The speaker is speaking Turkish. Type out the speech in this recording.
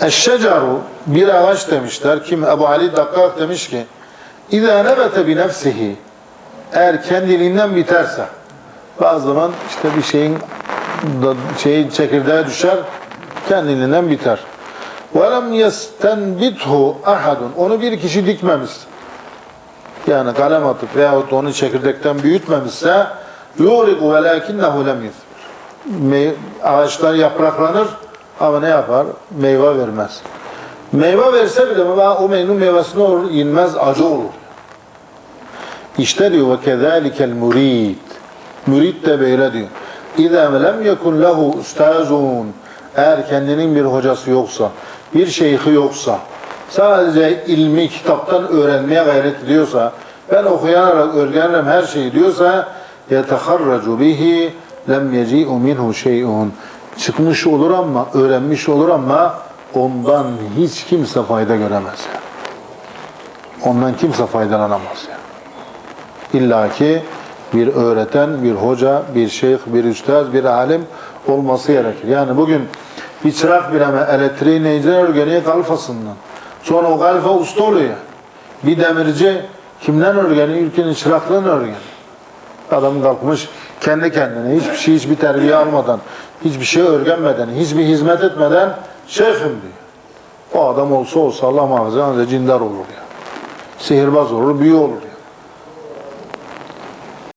Eşşecaru bir ağaç demişler. Kim Ebu Ali Dakkak demiş ki İzâ nebete bi nefsihi eğer kendiliğinden biterse bazı zaman işte bir şeyin da, şeyin çekirdeğe düşer kendiliğinden biter. وَلَمْ يَسْتَنْبِتْهُ ahadun Onu bir kişi dikmemiş. Yani kalem atıp veyahut onu çekirdekten büyütmemişse يُغْرِقُ وَلَاكِنَّهُ لَمْ يُثْمِرْ Ağaçlar yapraklanır ama ne yapar? Meyve vermez. Meyve verse bile o meyvenin meyvesi ne olur? Yenmez, acı olur. İşte diyor ve kezalikel murid. Mürid de böyle diyor. İza lem yekun lehu ustazun. Eğer kendinin bir hocası yoksa, bir şeyhi yoksa, sadece ilmi kitaptan öğrenmeye gayret ediyorsa, ben okuyarak öğrenirim her şeyi diyorsa, yeteharracu bihi lem yeci'u minhu şey'un. Çıkmış olur ama, öğrenmiş olur ama ondan hiç kimse fayda göremez. Yani. Ondan kimse faydalanamaz yani. İlla ki bir öğreten, bir hoca, bir şeyh, bir üstaz, bir alim olması gerekir. Yani bugün bir çırak bileme elektriği neyden öğreniyor? Kalfasından. Sonra o kalfa usta oluyor. Bir demirci kimden öğreniyor? Ülkenin çıraklığını öğreniyor. Adam kalkmış kendi kendine hiçbir şey, hiçbir terbiye almadan, hiçbir şey öğrenmeden, hiçbir hizmet etmeden şeyhim diyor. O adam olsa olsa Allah muhafaza cindar olur ya. Sihirbaz olur, büyü olur.